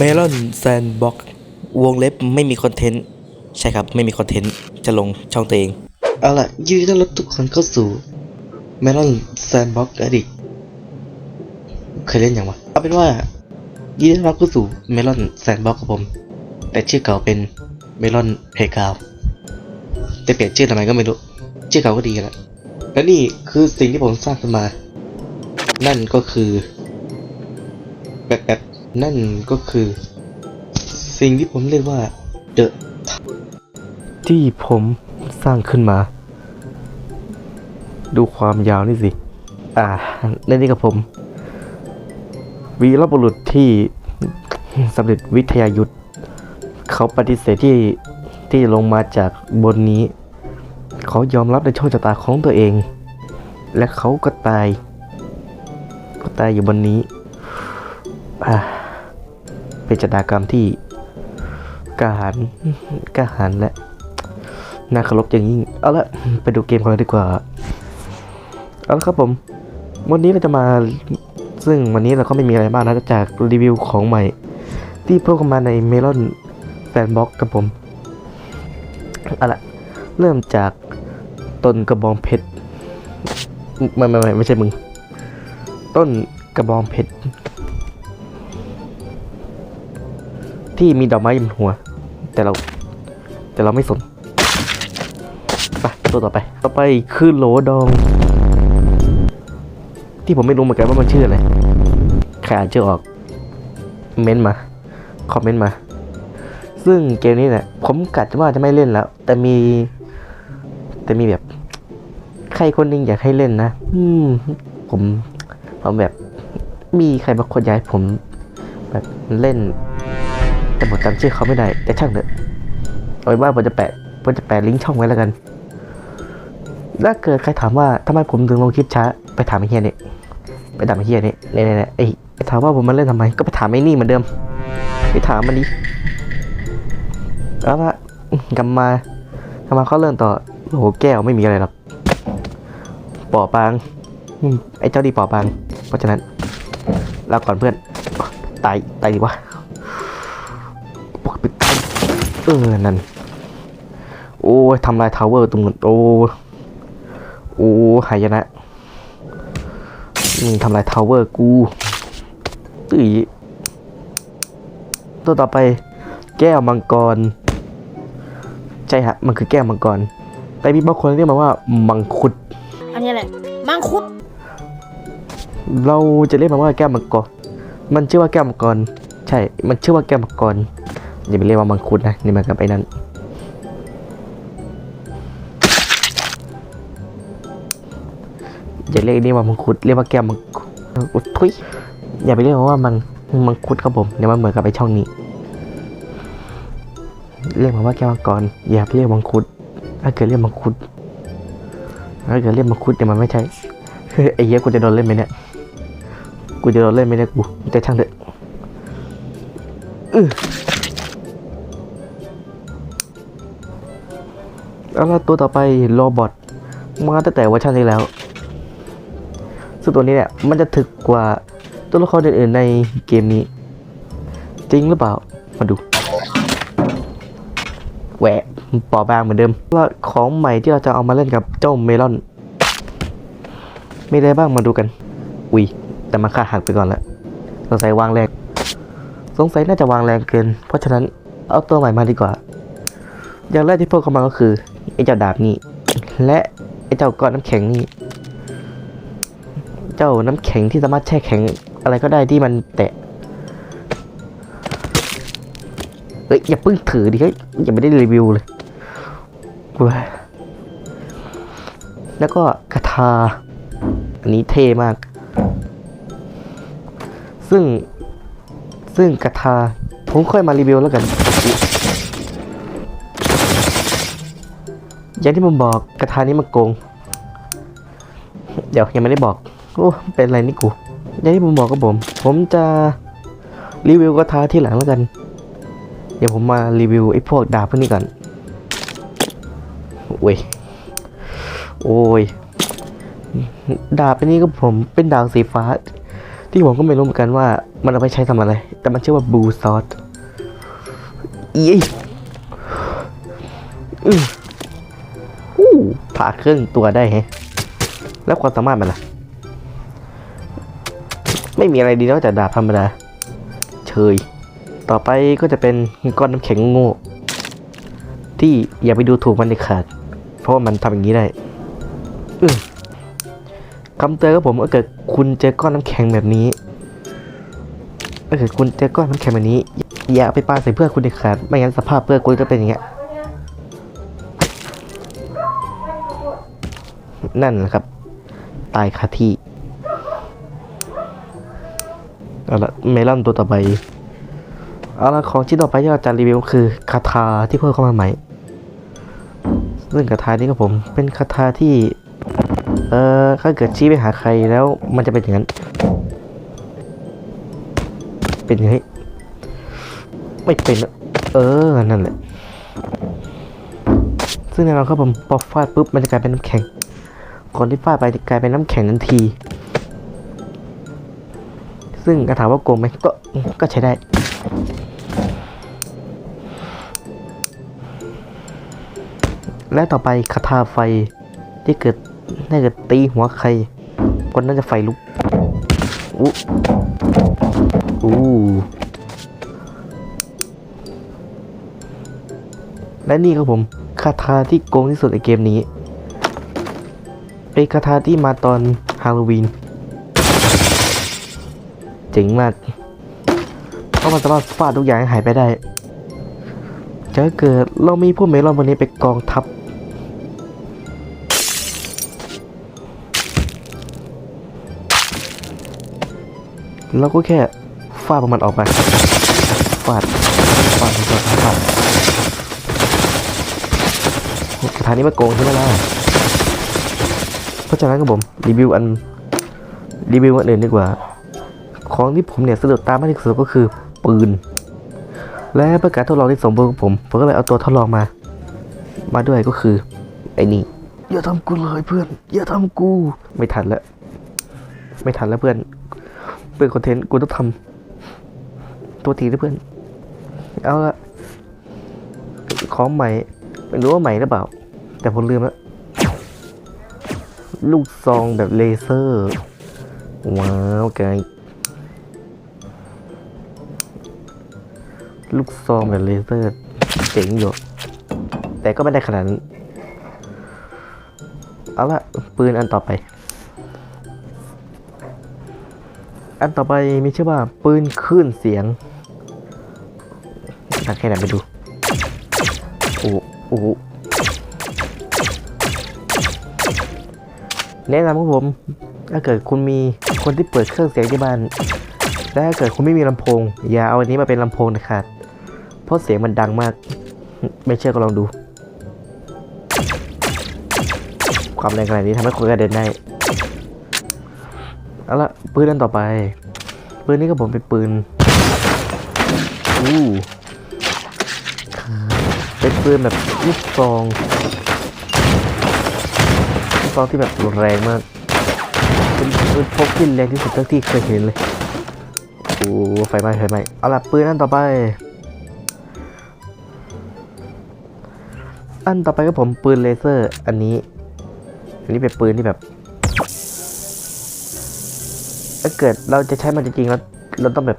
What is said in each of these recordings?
เมลอนแซนบ็อกวงเล็บไม่มีคอนเทนต์ ใช่ครับ ไม่มีคอนเทนต์ จะลงช่องตัวเอง เอาล่ะยินดีต้อนรับทุกคนเข้าสู่เมลอนแซนบ็อกอดีตเคยเล่นยังวะ เอาเป็นว่ายินดีต้อนรับเข้าสู่เมลอนแซนบ็อกกับผม แต่ชื่อเก่าเป็นเมลอนเพกาวจะเปลี่ยนชื่อทำไมก็ไม่รู้ ชื่อเก่าก็ดีแล้วและนี่คือสิ่งที่ผมสร้างขึ้นมา นั่นก็คือแบบแบบ นั่นก็คือ สิ่งที่ผมเรียกว่าเดอะที่ผมสร้างขึ้นมา ดูความยาวนี่สิ อ่าและนี่กับผม วีรบุรุษที่สำเร็จวิทยายุทธเขาปฏิเสธที่ที่ลงมาจากบนนี้ เขายอมรับในโชคชะตาของตัวเอง และเขาก็ตาย ก็ตายอยู่บนนี้อ่า เป็นชะตากรรมที่กาหาญกาหาญและน่าเคารพอย่างยิ่ง เอาละไปดูเกมกันเลยดีกว่า เอาละครับผม วันนี้เราจะมา ซึ่งวันนี้เราก็ไม่มีอะไรมากนะจากรีวิวของใหม่ ที่เพิ่มเข้ามาในเมลอนแฟนบ็อกกับผม เอาละเริ่มจากต้นกระบองเพชร ไม่ไม่ไม่ไม่ใช่มึง ต้นกระบองเพชร ที่มีดอกไม้บนหัว แต่เรา แต่เราไม่สนไปตัวต่อไป ต่อไปคือโหลดอง ที่ผมไม่รู้เหมือนกันว่ามันชื่ออะไรใครอ่านชื่อออก เม้นมา คอมเมนต์มา ซึ่งเกมนี้เนี่ยผมกัดว่าจะไม่เล่นแล้ว แต่มี แต่มีแบบ ใครคนหนึงอยากให้เล่นนะ อืม ผมผมแบบ มีใครบางคนอยากให้ผมแบบเล่น แต่ผมจำชื่อเขาไม่ได้แต่ช่างเถอะเอาไว้ว่าผมจะแปะผมจะแปะลิงก์ช่องไว้แล้วกันถ้าเกิดใครถามว่าทำไมผมถึงลงคลิปช้า ไปถามไอ้เฮียนี่ไปถามไอ้เฮียนี่เนี่ยเนี่ยไอ้ถามว่าผมมาเล่นทำไมก็ไปถามไอ้นี่เหมือนเดิมไปถามมันดิแล้วละกลับมากลับมาเขาเริ่มต่อโอ้โหแก้วไม่มีอะไรหรอกปอปางไอ้เจ้าดีปอปาง เพราะฉะนั้นลาก่อนเพื่อนตายตายดีวะ เออ นั่น โอ้ยทำลายทาวเวอร์ตรงนู้นโอ้ โอ้หายนะมึงทำลายทาวเวอร์กูตุ้ยตัวต่อไป แก้วมังกร ใช่ฮะ มันคือแก้วมังกร แต่มีบางคนเรียกมันว่า มังคุด อันนี้แหละ มังคุด เราจะเรียกมันว่าแก้วมังกร มันชื่อว่าแก้วมังกร ใช่ มันชื่อว่าแก้วมังกร อย่าไปเรียกว่ามังคุดนะนี่มันกับไอ้นั้นอย่าเรียกนี่ว่ามังคุดเรียกว่าแก้วมังคุดทุยอย่าไปเรียกว่ามังมังคุดครับผมเดี๋ยวมันเหมือนกับไอ้ช่องนี้ เรียกมันว่าแก้วมังกรอย่าไปเรียกมังคุดถ้าเกิดเรียกมังคุดถ้าเกิดเรียกมังคุดเนี่ยวมันไม่ใช่ไอ้เหี้ยกูจะโดนเล่นไหมเนี่ยกูจะโดนเล่นไหมเนี่ยกูแต่ช่างเถอะ อื้อเอาละตัวต่อไปโรบอทมาตั้งแต่เวอร์ชันนี้แล้ว ซึ่งตัวนี้เนี่ยมันจะถึกกว่าตัวละครอื่นๆในเกมนี้ จริงหรือเปล่า มาดูแหวะปอบางเหมือนเดิมว่าของใหม่ที่เราจะเอามาเล่นกับเจ้าเมลอนมีอะไรบ้างมาดูกัน อุ้ยแต่มันขาดหักไปก่อนแล้วสงสัยวางแรง สงสัยน่าจะวางแรงเกิน เพราะฉะนั้นเอาตัวใหม่มาดีกว่า อย่างแรกที่เพิ่มเข้ามาก็คือ ไอ้เจ้าดาบนี่ และไอ้เจ้าก้อนน้ำแข็งนี่ เจ้าน้ำแข็งที่สามารถแช่แข็งอะไรก็ได้ที่มันแตะเฮ้ยอย่าเพิ่งถือดิเฮ้ยอย่าไม่ได้รีวิวเลยว้ยแล้วก็คาถาอันนี้เท่มาก ซึ่ง ซึ่งกระทาผมค่อยมารีวิวแล้วกัน อย่างที่ผมบอกกระทานี้มันโกง เดี๋ยวยังไม่ได้บอกโอ้เป็นอะไรนี่กูอย่างที่ผมบอกกับผม ผมจะรีวิวกระทาที่หลังแล้วกัน เดี๋ยวผมมารีวิวไอ้พวกดาบพวกนี้ก่อนโอ้ยโอ้ยดาบอันนี้ก็ผมเป็นดาบสีฟ้า ที่ผมก็ไม่รู้เหมือนกันว่า มันเอาไปใช้ทำอะไร แต่มันชื่อว่าบูซอสอีอืออู้ ผ่าเครื่องตัวได้ฮะแล้วความสามารถมันล่ะ ไม่มีอะไรดีนอกจากดาบธรรมดาเชยต่อไปก็จะเป็นก้อนน้ำแข็งโง่ที่อย่าไปดูถูกมันเด็ดขาด เพราะว่ามันทำอย่างนี้ได้คำเตือนกับผมถ้าเกิดคุณเจอก้อนน้ำแข็งแบบนี้ถ้าเกิดคุณเจอก้อนน้ำแข็งแบบนี้ อย่าเอาไปปาใส่เพื่อนคุณเด็ดขาด ไม่งั้นสภาพเพื่อนคุณจะเป็นอย่างเงี้ย นั่นแหละครับ ตายคาที่เอาละเมลอนตัวต่อไปเอาละของชิ้นต่อไปที่เราจะรีวิวคือคาถาที่เพิ่มเข้ามาใหม่ซึ่งคาถานี้ครับผมเป็นคาถาที่ เอ่อถ้าเกิดชี้ไปหาใครแล้วมันจะเป็นอย่างนั้น เป็นอย่างนี้ไม่เป็นเออนั่นแหละซึ่งแน่นอนครับผมพอฟาดปุ๊บมันจะกลายเป็นน้ำแข็ง คนที่ฟาดไปจะกลายเป็นน้ำแข็งทันที ซึ่งกระถามว่าโกงไหมก็ก็ใช้ได้และต่อไปคาถาไฟที่เกิดถ้าเกิดตีหัวใคร คนนั้นจะไฟลุกอู้อู้และนี่ครับผมคาถาที่โกงที่สุดในเกมนี้ เป็นคาถาที่มาตอนฮาโลวีนเจ๋งมากเพราะมันสามารถฟาดทุกอย่างให้หายไปได้จะเกิดเรามีพวกเมลอนวันนี้ไปกองทัพเราก็แค่ฟาดมันออกมาฟาดฟาดฟาดฟาดฟาดคาถานี้มาโกงใช่ไหมล่ะ เพราะฉะนั้นครับผมรีวิวอันรีวิวอันอื่นดีกว่า ของที่ผมเนี่ยสะดุดตามากที่สุดก็คือปืน และประกาศทดลองที่สมบูรณ์ของผมผมก็เลยเอาตัวทดลองมา มาด้วยก็คือไอ้นี่อย่าทำกูเลยเพื่อน อย่าทำกู ไม่ทันแล้ว ไม่ทันแล้วเพื่อน เพื่อนคอนเทนต์กูต้องทำตัวทีนะเพื่อน เอาละของใหม่ไม่รู้ว่าใหม่หรือเปล่า แต่ผมลืมแล้ว ลูกซองแบบเลเซอร์ ว้าวไกลูกซองแบบเลเซอร์เจ๋งอยู่ แต่ก็ไม่ได้ขนาดนั้นเอาละปืนอันต่อไป อันต่อไปมีชื่อว่าปืนคลื่นเสียงตักแค่ไหนไปดู โอ้โห แนะนำครับผมถ้าเกิดคุณมีคนที่เปิดเครื่องเสียงที่บ้านและถ้าเกิดคุณไม่มีลำโพง อย่าเอาอันนี้มาเป็นลำโพงนะครับเพราะเสียงมันดังมาก ไม่เชื่อก็ลองดู ความแรงขนาดนี้ทำให้คนกระเด็นได้เอาละปืนอันต่อไป ปืนนี้ก็ผมเป็นปืนอู้เป็นปืนแบบลูกซอง ลูกซองที่แบบแรงมาก เป็นปืนพกที่แรงที่สุดเท่าที่เคยเห็นเลย โอ้ไฟไหม้ไฟไหม้เอาล่ะปืนอันต่อไป อันต่อไปก็ผมปืนเลเซอร์ อันนี้ อันนี้เป็นปืนที่แบบ ถ้าเกิดเราจะใช้มันจริงๆแล้วเราต้องแบบ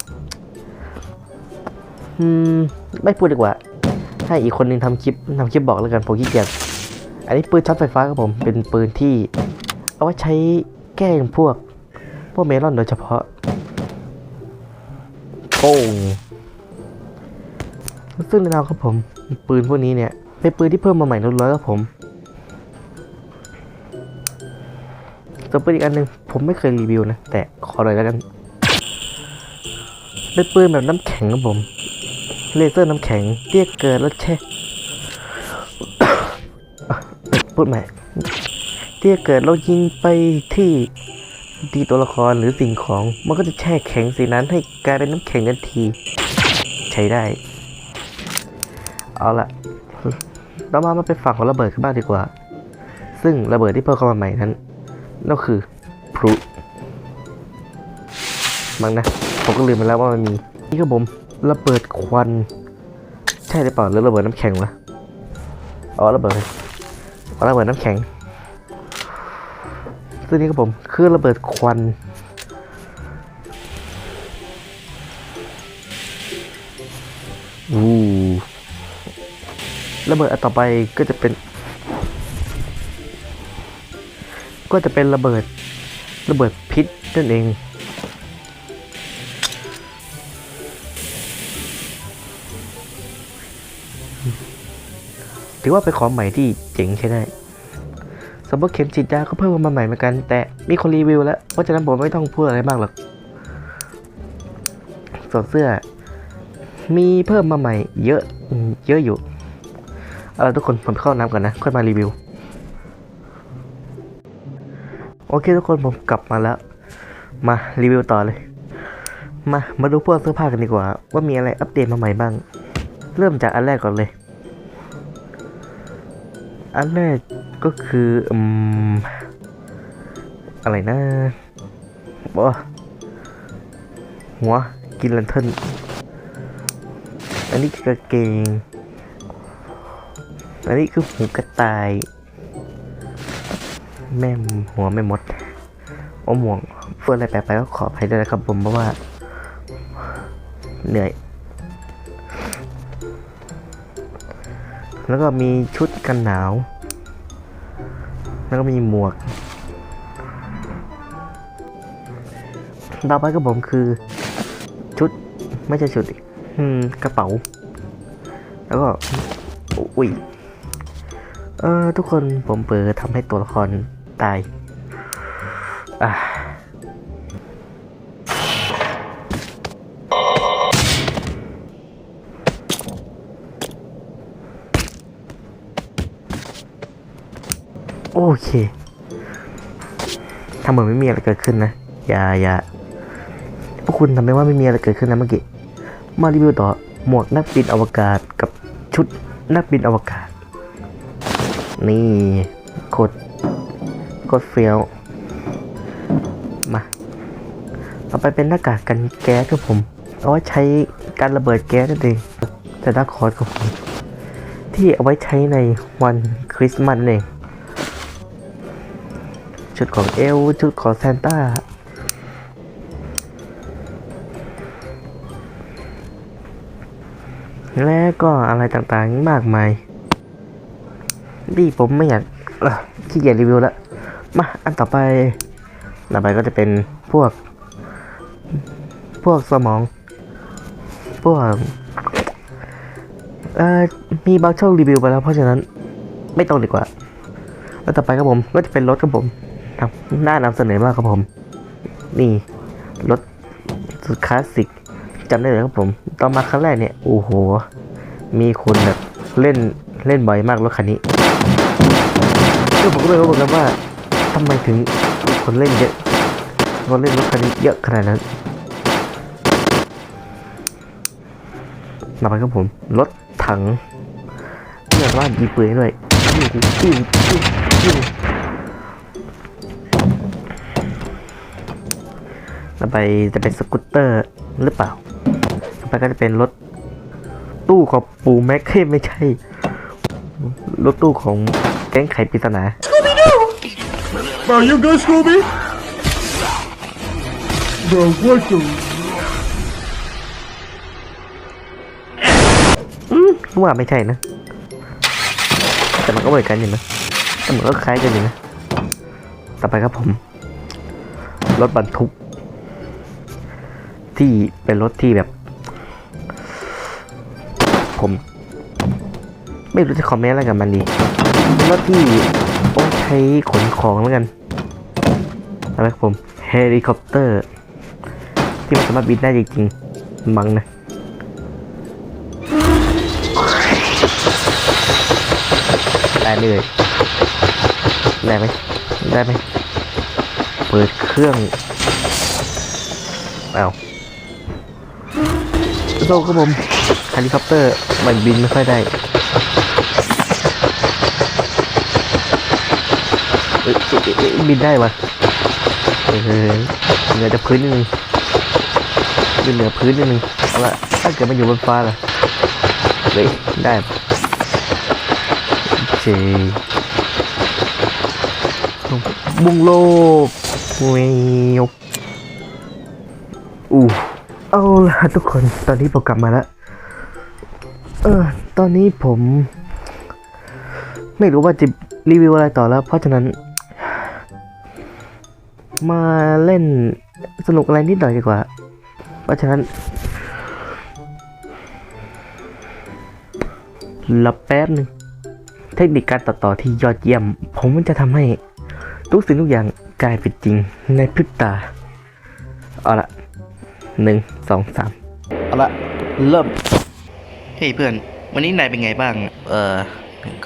อืมไม่พูดดีกว่า ให้อีกคนนึงทำคลิปทำคลิปบอกแล้วกันผมขี้เกียจ อันนี้ปืนช็อตไฟฟ้าครับผม เป็นปืนที่ เอาไว้ใช้แกล้งพวก พวกเมลอนโดยเฉพาะโป้งซึ่งในแนครับผม ปืนพวกนี้เนี่ย เป็นปืนที่เพิ่มมาใหม่ล้วนๆครับผมส่วนปืนอีกอันหนึ่งผมไม่เคยรีวิวนะ แต่ขอหน่อยแล้วกัน เป็นปืนแบบน้ำแข็งครับผม เลเซอร์น้ำแข็งเรียกเกิดแล้วแช่ พูดใหม่ที่เกิดเรายิงไปที่ที่ตัวละครหรือสิ่งของ มันก็จะแช่แข็งสิ่งนั้นให้กลายเป็นน้ำแข็งทันที ใช้ได้ เอาละเรามามาเป็นฝั่งของระเบิดกันบ้างดีกว่า ซึ่งระเบิดที่เพิ่มเข้ามาใหม่นั้นนั่นคือพลุมั้งนะ ผมก็ลืมไปแล้วว่ามันมี นี่ครับผมระเบิดควัน ใช่หรือเปล่าหรือระเบิดน้ำแข็งวะอ๋อระเบิด ระเบิดน้ำแข็งซึ่งนี่ครับผมคือระเบิดควันอู้ระเบิดอันต่อไปก็จะเป็น ก็จะเป็นระเบิดระเบิดพิษนั่นเอง ถือว่าเป็นของใหม่ที่เจ๋งใช้ได้สำหรับเข็มฉีดยาก็เพิ่มมาใหม่เหมือนกัน แต่มีคนรีวิวแล้ว เพราะฉะนั้นผมไม่ต้องพูดอะไรมากหรอกส่วนเสื้อ มีเพิ่มมาใหม่ เยอะ เยอะอยู่ เอาละทุกคนผมเข้าน้ำก่อนนะ ค่อยมารีวิว โอเคทุกคนผมกลับมาแล้ว มารีวิวต่อเลย มา มาดูพวกเสื้อผ้ากันดีกว่า ว่ามีอะไรอัปเดตมาใหม่บ้าง เริ่มจากอันแรกก่อนเลย อันแรกก็คืออืมอะไรนะบอหัวกินลันเทิลอันนี้คือกางเกง อันนี้คือหูกระต่าย แม่หัวไม่มดอ้หมวงเฟื่ออะไรแปลไปก็ขออภัยด้วยนะครับผมเพราะว่า เหนื่อย แล้วก็มีชุดกันหนาว แล้วก็มีหมวก ต่อไปก็ผมคือ ชุดไม่ใช่ชุดอืมกระเป๋า แล้วก็ อุ้ย เออทุกคนผมเปิดทำให้ตัวละครตาย อะ โอเคทำเหมือนไม่มีอะไรเกิดขึ้นนะอย่าอย่าพวกคุณทำไมว่าไม่มีอะไรเกิดขึ้นนะเมื่อกี้มารีวิวต่อหมวกนักบินอวกาศกับชุดนักบินอวกาศ นี่โคตรโคตรเฟี้ยวมาต่อไปเป็นหน้ากากกันแก๊สครับผมเอาไว้ใช้การระเบิดแก๊สนั่นเองแต่ด้าคอร์สครับผมที่เอาไว้ใช้ในวันคริสต์มาสนั่นเอง ชุดของเอลชุดของซนต้าและก็อะไรต่างๆมากมายที่ผมไม่อยากขี้เกียจรีวิวแล้วมาอันต่อไปต่อไปก็จะเป็นพวก พวกสมอง พวกเอ่อมีบางช่องรีวิวไปแล้วเพราะฉะนั้นไม่ต้องดีกว่า แล้วต่อไปครับผมก็จะเป็นรถครับผม น่านำเสนอมากครับผม นี่รถสุดคลาสสิกจำได้เลยครับผม ตอนมาครั้งแรกเนี่ย โอ้โห มีคนแบบเล่นเล่นบ่อยมากรถคันนี้คือผมก็ไม่รู้เหมือนกันว่าทำไมถึงคนเล่นเยอะคนเล่นรถคันนี้เยอะขนาดนั้นต่อไปครับผม รถถังที่สามายิงปืนด้วยจิ้วจิ้วจิ้ว ไปจะเป็นสกูตเตอร์หรือเปล่าต่อไปก็จะเป็นรถตู้ของปูแม็กเฮ้ยไม่ใช่ รถตู้ของแก๊งไขปริศนา Are you good, Scooby? Bro, what the? อืมว่าไม่ใช่นะ แต่มันก็เหมือนกันอยู่นะแต่มันก็คล้ายกันอยู่นะ ต่อไปครับผม รถบรรทุก ที่เป็นรถที่แบบ ผม ไม่รู้จะคอมเมนต์อะไรกับมันดีรถที่โอ้ใช้ขนของแล้วกันอะไรครับผมเฮลิคอปเตอร์ ที่มันสามารถบินได้จริงๆมั้งนะได้เลยได้ไหมได้ไหมเปิดเครื่องเอา โซ่ครับผมเฮลิคอปเตอร์มันบินไม่ค่อยได้เอ้ยเอ้ยเอ้ยบินได้วะเออเหนือจะพื้นนิดนึงเป็นเหนือพื้นนิดนึงเอาละถ้าเกิดมันอยู่บนฟ้าล่ะเฮ้ยได้เจบุ้งโลกเวียวอู้ เอาละทุกคนตอนนี้ผมกลับมาแล้ว เออ ตอนนี้ผม ไม่รู้ว่าจะรีวิวอะไรต่อแล้ว เพราะฉะนั้น มาเล่นสนุกอะไรนิดหน่อยดีกว่า เพราะฉะนั้นรอแป๊บหนึ่งเทคนิคการตัดต่อที่ยอดเยี่ยม ผมมันจะทำให้ทุกสิ่งทุกอย่างกลายเป็นจริงในพริบตา เอาละ หนึ่งสองสามเอาละเริ่ม เฮ้ยเพื่อน วันนี้นายเป็นไงบ้าง เออ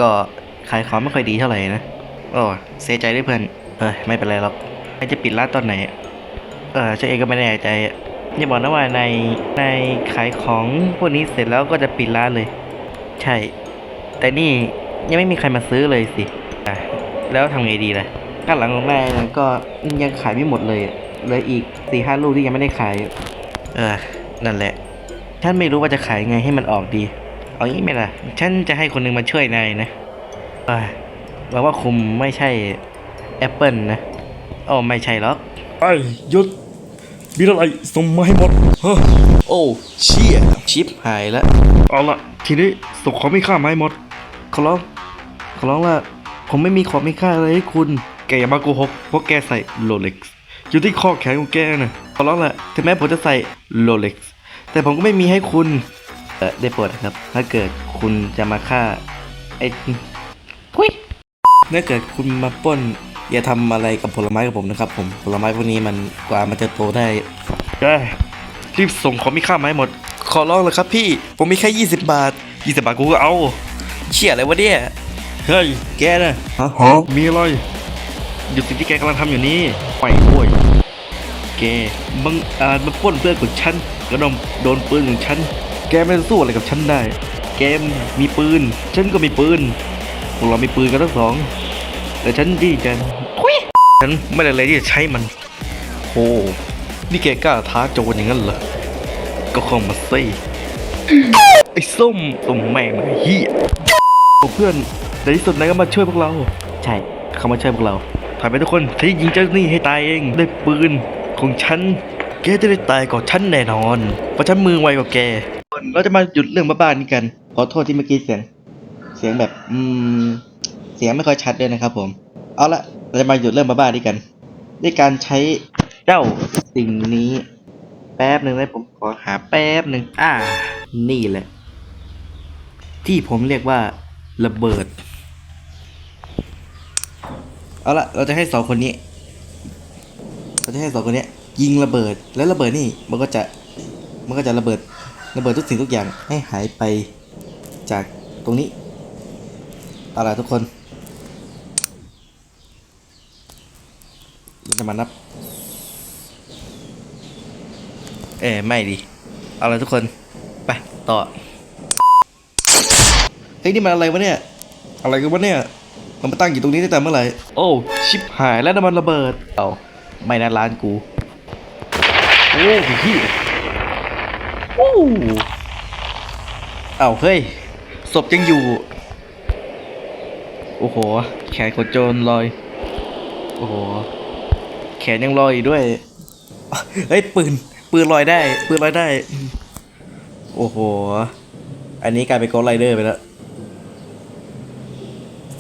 ก็ขายของไม่ค่อยดีเท่าไหร่นะโอ้เสียใจด้วยเพื่อน เออไม่เป็นไรหรอกนายจะปิดร้านตอนไหน เออฉันเองก็ไม่แน่ใจอะอย่าบอกนะว่าในในขายของพวกนี้เสร็จแล้วก็จะปิดร้านเลย ใช่ แต่นี่ยังไม่มีใครมาซื้อเลยสิอะแล้วทำไงดีล่ะข้างหลังของนายนะก็ยังขายไม่หมดเลยเหลืออีกสี่ห้าลูกที่ยังไม่ได้ขาย เออ นั่นแหละ ฉันไม่รู้ว่าจะขายไงให้มันออกดี เอางี้ไหมล่ะ ฉันจะให้คนหนึงมาช่วยนายนะอ่าหวังว่าคุมไม่ใช่แอปเปิลนะโอ้ไม่ใช่หรอกไอ้ยศมีอะไรส่งมาให้หมดฮะโอ้เชี่ยชิปหายแล้วเอาละทีนี้ส่งของไม่ค่ามาให้หมดขอร้องขอร้องละผมไม่มีของมีค่าอะไรให้คุณ แกอย่ามาโกหกเพราะแกใส่โรเล็กซ์อยู่ที่ข้อแขนของแกนะ ขอร้องละถึงแม้ผมจะใส่โรเล็กซ์แต่ผมก็ไม่มีให้คุณเออได้โปรดนะครับ ถ้าเกิดคุณจะมาฆ่าไอ้ทุยถ้าเกิดคุณมาปล้น อย่าทำอะไรกับผลไม้กับผมนะครับ ผมผลไม้พวกนี้มันกว่ามันจะโตได้แกรีบส่งของมีค่ามาให้หมด ขอร้องเลยครับพี่ ผมมีแค่ 20 บาท 20 บาทกูก็เอา เชี่ยอะไรวะเนี่ย เฮ้ย แกนะฮะฮะมีอะไรหยุดสิ่งที่แกกำลังทำอยู่นี้ไปด้วยแก บังอาจมาปล้นเพื่อนของฉันกระดมโดนปืนของฉัน แกไม่สู้อะไรกับฉันได้ แกมีปืน ฉันก็มีปืน พวกเรามีปืนกันทั้งสอง แต่ฉันดีจังทุยฉันไม่ได้เลยที่จะใช้มัน โอ้นี่แกกล้าท้าโจรอย่างนั้นเหรอ ก็เข้ามาสิไอ้ส้มส้มแม่งไอ้เหี้ยโอ้เพื่อนในที่สุดนายก็มาช่วยพวกเรา ใช่ เขามาช่วยพวกเราถอยไปทุกคนฉันจะยิงเจ้าหนี้ให้ตายเองด้วยปืน ของฉัน แกจะได้ตายก่อนฉันแน่นอนเพราะฉันมือไวกว่าแก เราจะมาหยุดเรื่องบ้าๆนี้กัน ขอโทษที่เมื่อกี้เสียง เสียงแบบ อืม เสียงไม่ค่อยชัดด้วยนะครับผม เอาละเราจะมาหยุดเรื่องบ้าๆนี้กัน ด้วยการใช้เจ้าสิ่งนี้ แป๊บหนึ่งนะผมขอหาแป๊บหนึ่งอ่า นี่แหละ ที่ผมเรียกว่าระเบิด เอาละเราจะให้สองคนนี้ เราจะให้สองคนนี้ยิงระเบิดแล้วระเบิดนี่มันก็จะมันก็จะระเบิดระเบิดทุกสิ่งทุกอย่างให้หายไปจากตรงนี้เอาล่ะทุกคนเราจะมานับ เอ้ไม่ดิเอาล่ะทุกคนไปต่อเฮ้ยนี่มันอะไรวะเนี่ยอะไรกันวะเนี่ยมันมาตั้งอยู่ตรงนี้ตั้งแต่เมื่อไหร่โอ้ชิบหายแล้วน้ำมันระเบิดเอา ไม่นะร้านกู โอ้พี่โอ้เอาเฮ้ย ศพยังอยู่ โอ้โห แขนของโจรลอย โอ้โห แขนยังลอยด้วย เฮ้ย ปืน ปืนลอยได้ ปืนลอยได้ โอ้โห อันนี้กลายเป็นโกลไรเดอร์ไปแล้ว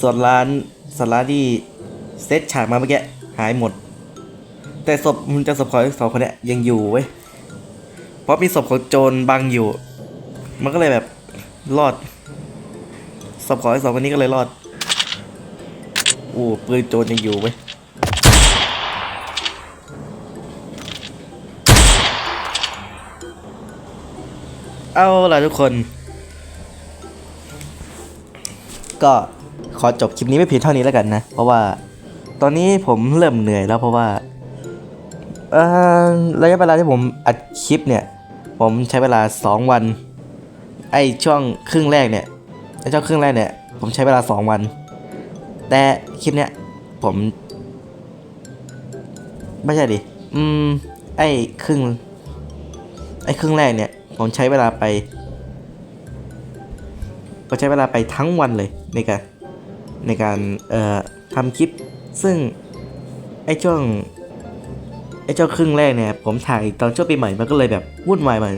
ส่วนร้านส่วนร้านที่เซตฉากมาเมื่อกี้หายหมด แต่ศพมันจะศพของสองคนเนี้ยยังอยู่เว้ยเพราะมีศพของโจรบังอยู่ มันก็เลยแบบรอดศพของไอ้สองคนนี้ก็เลยรอดโอ้ปืนโจรยังอยู่เว้ยเอาล่ะทุกคน ก็ขอจบคลิปนี้ไม่เพียงเท่านี้แล้วกันนะ เพราะว่าตอนนี้ผมเริ่มเหนื่อยแล้วเพราะว่า ระยะเวลาที่ผมอัดคลิปเนี่ย ผมใช้เวลา 2 วัน ไอช่วงครึ่งแรกเนี่ยไอช่วงครึ่งแรกเนี่ย ผมใช้เวลา 2 วัน แต่คลิปเนี้ยผม ไม่ใช่ดิ อืม ไอครึ่ง ไอครึ่งแรกเนี่ย ผมใช้เวลาไปผมใช้เวลาไปทั้งวันเลยในการในการเอ่อทำคลิป ซึ่งไอช่วง ไอ้ช่วงครึ่งแรกเนี่ยผมถ่ายตอนช่วงปีใหม่มันก็เลยแบบวุ่นวายมา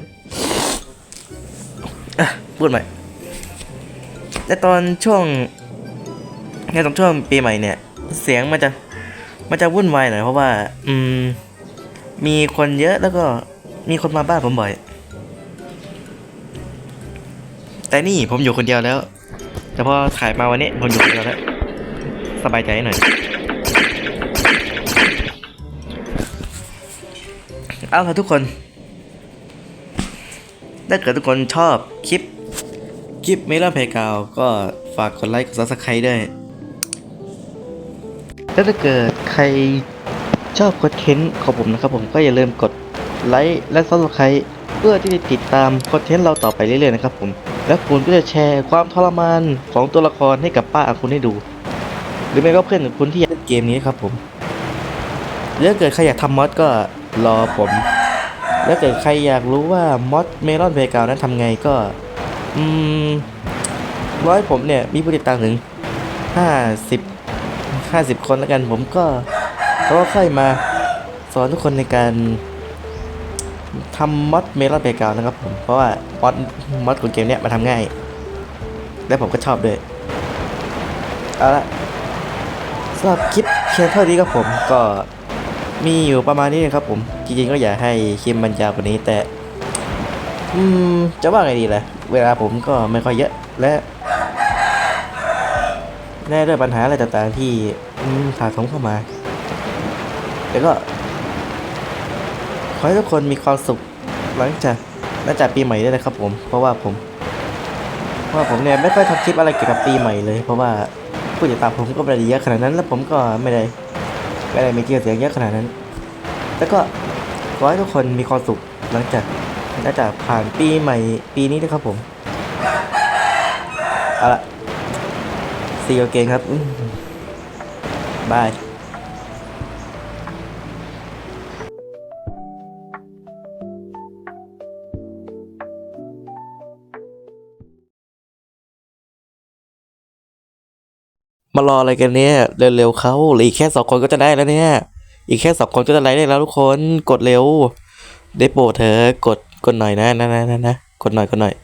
อะวุ่นวายแต่ตอนช่วงในตอนช่วงปีใหม่เนี่ย เสียงมันจะมันจะวุ่นวายหน่อยเพราะว่า อืม มีคนเยอะแล้วก็มีคนมาบ้านผมบ่อย แต่นี่ผมอยู่คนเดียวแล้ว แต่พอถ่ายมาวันนี้ผมอยู่คนเดียวแล้ว สบายใจหน่อย เอาละทุกคน ถ้าเกิดทุกคนชอบคลิป คลิปเมลอนเพกาวก็ฝากกดไลค์กดซับสไครต์ด้วยแล้วถ้าเกิดใครชอบคอนเทนต์ของผมนะครับผมก็อย่าลืมกดไลค์และซับสไครต์เพื่อที่จะติดตามคอนเทนต์เราต่อไปเรื่อยๆนะครับผม และคุณก็จะแชร์ความทรมานของตัวละครให้กับป้าอาคุณให้ดู หรือไม่ก็เพื่อนของคุณที่อยากเล่นเกมนี้ครับผมถ้าเกิดใครอยากทำมอดก็ รอผม แล้วเกิดใครอยากรู้ว่ามอดเมลอนเพกาวนั้นทำไงก็ อืมร้อยผมเนี่ย มีผู้ติดตามถึงห้าสิบห้าสิบคนแล้วกันผมก็เขาก็ค่อยมาสอนทุกคนในการทำมอดเมลอนเพกาวนะครับผม เพราะว่ามอดมอดของเกมเนี้ยมันทำง่าย และผมก็ชอบด้วยเอาละสำหรับคลิปเพียงเท่านี้ครับผมก็ มีอยู่ประมาณนี้นะครับผม จริงๆก็อยากให้คลิปมันยาวกว่านี้แต่ อืม จะว่าไงดีล่ะ เวลาผมก็ไม่ค่อยเยอะและแน่ด้วยปัญหาอะไรต่างๆที่อืมถาถมเข้ามาแต่ก็ ขอให้ทุกคนมีความสุขหลังจากหลังจากปีใหม่ด้วยนะครับผม เพราะว่าผม เพราะว่าผมเนี่ยไม่ค่อยทำคลิปอะไรเกี่ยวกับปีใหม่เลย เพราะว่าผู้ติดตามผมก็ไม่ได้เยอะขนาดนั้น แล้วผมก็ไม่ได้ ไม่ได้มีเกียรเสียงเยอะขนาดนั้น แล้วก็ขอให้ทุกคนมีความสุขหลังจากหลังจากผ่านปีใหม่ปีนี้นะครับผมเอาละซีโอเกนครับบาย มารออะไรกันเนี่ย เร็วๆเขาหรืออีกแค่สองคนก็จะได้แล้วเนี่ย อีกแค่สองคนก็จะไลฟ์ได้แล้วทุกคน กดเร็ว ได้โปรดเถอะกดกดหน่อยนะนะนะนะนะกดหน่อยกดหน่อย